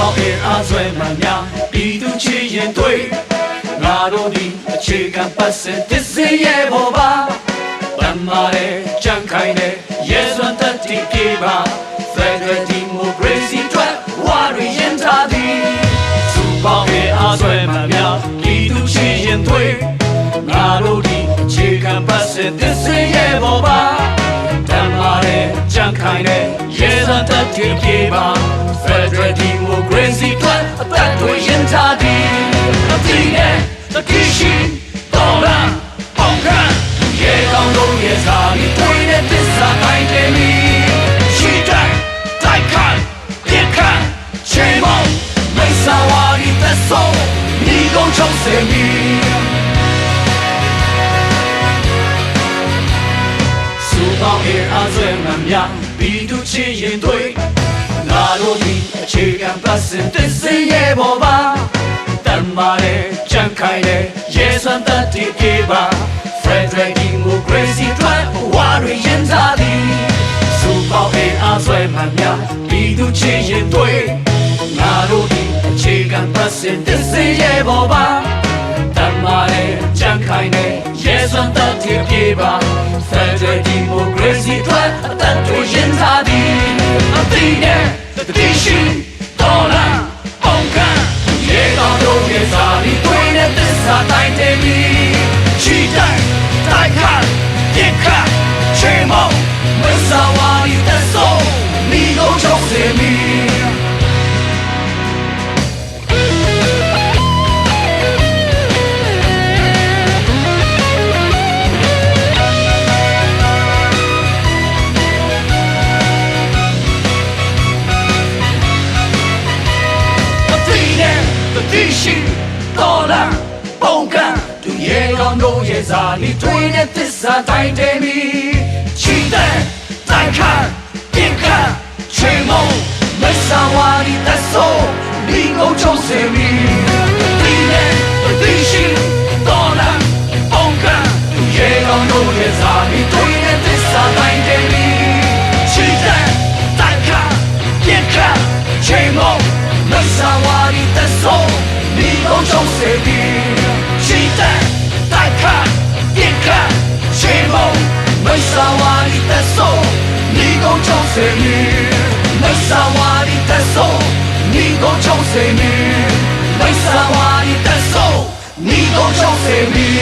ပေါင်းအင်အားဆွဲမှများပြည်သူချစ်ရင်တွေ့ငါတို့ဒီအခြေခံပတ်စင်တစ်စင်းရဲ့ပေါ်ပါတမ်းမာတဲ့ကြံခိုင်တဲ့ရဲစွမ်းတက်တီပြေပါ Federal Democracy ထွက်ဝါရရင်ထားသည်သူပေါင်းအင်အားဆွဲမှများပြည်သူချစ်ရင်တွေ့ငါတို့ဒီအခြေခံပတ်စင်တစ်စင်းရဲ့ပေါ်ပါတမ်းမာတဲ့ကြံခိုင်တဲ့ရဲစွမ်းတက်တီပြေပါ Federal Democracy ထွက်အသက်တွေရင်ထားသည်အတိနဲ့တတိရှိတော်လားပေါင်ခံရေကောင်းလုံးရဲ့စာရီတွေနဲ့တစ္ဆာတိုင်းတယ်မီရှိတဲ့တိုက်ခိုက်ပြစ်ခတ်ချိန်မောင်းမိတ်ဆာဝါရီသက်ဆုံးညီကုန်ချုပ်စေမီစူပေါင်းအင်အားဆွဲမှများပြည်သူချစ်ရင် တွေငါတို့ဒီအခြေခံပတ်စင်တစ်စင်းရဲ့ပေါ်ပါတမ်းမာတဲ့ကြံခိုင်တဲ့ရဲစွမ်းတတ်တီပြေပါ Frederick Democracy ထွက်ဝါရရင်သားသည်စူပေါင်းအင်အားဆွဲမှများပြည်သူချစ်ရင်တွေငါတို့ဒီအခြေခံပတ်စင်တစ်စင်းရဲ့ပေါ်ပါတမ်းမာတဲ့ကြံခိုင်တဲ့ရဲစွမ်းတတ်တီပြေပါ Federal Democracy ထွက်အသက်တွေရင်စားသည်အတိ သစ္စာတိုင်းတယ်မီချီတိုင်းတိုက်ခတ်ပြစ်ခတ်ချိန်မောင်းမဆာဝါရီသက်ဆုံးမိကုန်ချု ပ်စေမီအတိနဲ့တတိရှိတော်လာပုံကံသူရဲ့ကောင်းတို့ရဲ့ဇာနီတွေနဲ့သစ္စာတိုင်းတယ်မီချီတဲ့တိုက်ခတ်ပြင်ခတ်ချိန်မုံမဆာဝါရီတဆိုးဒီကိုချုပ်စေမီအတိနဲ့တတိရှိတော်လာပုံကံသူရဲ့ကောင်းတို့ရဲ့ဇာနီတွေနဲ့သစ္စာတိုင်းတယ်မီချီတဲ့တိုက်ခတ်ပြင်ခတ်ချိန်မုံမဆာဝါရီတဆိုးဒီကိုချုပ်စေပြီး မဆာဝါရီတဆိုးဒီကိုချုပ်စေပြီးမဆာဝါရီတဆိုးဒီကိုချုပ်စေပြီးမဆာဝါရီတဆိုးဒီကိုချုပ်စေပြီး